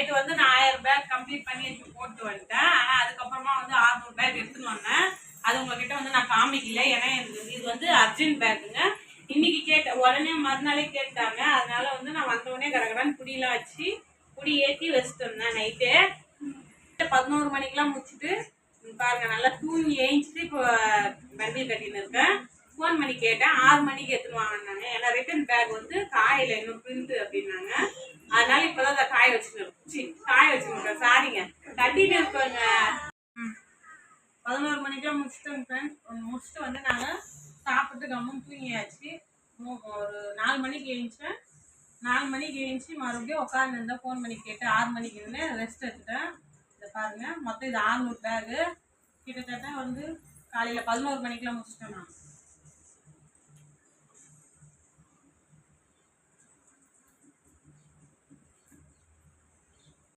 நேற்று வந்து நான் ஆயிரம் பேக் கம்ப்ளீட் பண்ணி எடுத்து போட்டு வந்துட்டேன். ஆனால் அதுக்கப்புறமா வந்து ஆறுநூறு பேக் எடுத்துன்னு வந்தேன். அது உங்ககிட்ட வந்து நான் காமிக்கல. ஏன்னா எனக்கு இது வந்து அர்ஜென்ட் பேக்குங்க இன்னைக்கு கேட்ட உடனே மறுநாளே கேட்டாங்க. அதனால வந்து நான் வந்த உடனே கடகடான்னு குடியெலாம் வச்சு குடி ஏற்றி வச்சுட்டு வந்தேன் நைட்டு பதினோரு மணிக்கெலாம் முடிச்சுட்டு பாருங்க நல்லா தூங்கி ஏஞ்சிட்டு இப்போ பண்டில் கட்டின்னு இருக்கேன். ஃபோன் பண்ணி கேட்டேன். ஆறு மணிக்கு எடுத்துன்னு வாங்கினாங்க ஏன்னா ரிட்டன் பேக் வந்து காயில் இன்னும் பிரிண்ட் அப்படின்னாங்க அதனால இப்போதான் அதை காய வச்சுக்கணும் சி காய வச்சுருக்கேன் சாரிங்க கட்டிட்டு இருக்கோங்க. பதினோரு மணிக்கெல்லாம் முடிச்சுட்டோங்க ஃப்ரெண்ட்ஸ் முடிச்சுட்டு வந்து நாங்கள் சாப்பிட்டு கம்முன்னு தூங்கியாச்சு. ஒரு நாலு மணிக்கு எழுந்தேன் நாலு மணிக்கு எழுந்துச்சி மறுபடியும் உட்காந்துருந்தேன் ஃபோன் பண்ணி கேட்டு ஆறு மணிக்கு இருந்தேன் ரெஸ்ட் எடுத்துட்டேன். இதை பாருங்க மொத்தம் இது ஆறுநூறு பேகு கிட்டத்தட்ட வந்து காலையில் பதினோரு மணிக்கெல்லாம் முடிச்சிட்டேன் நான்.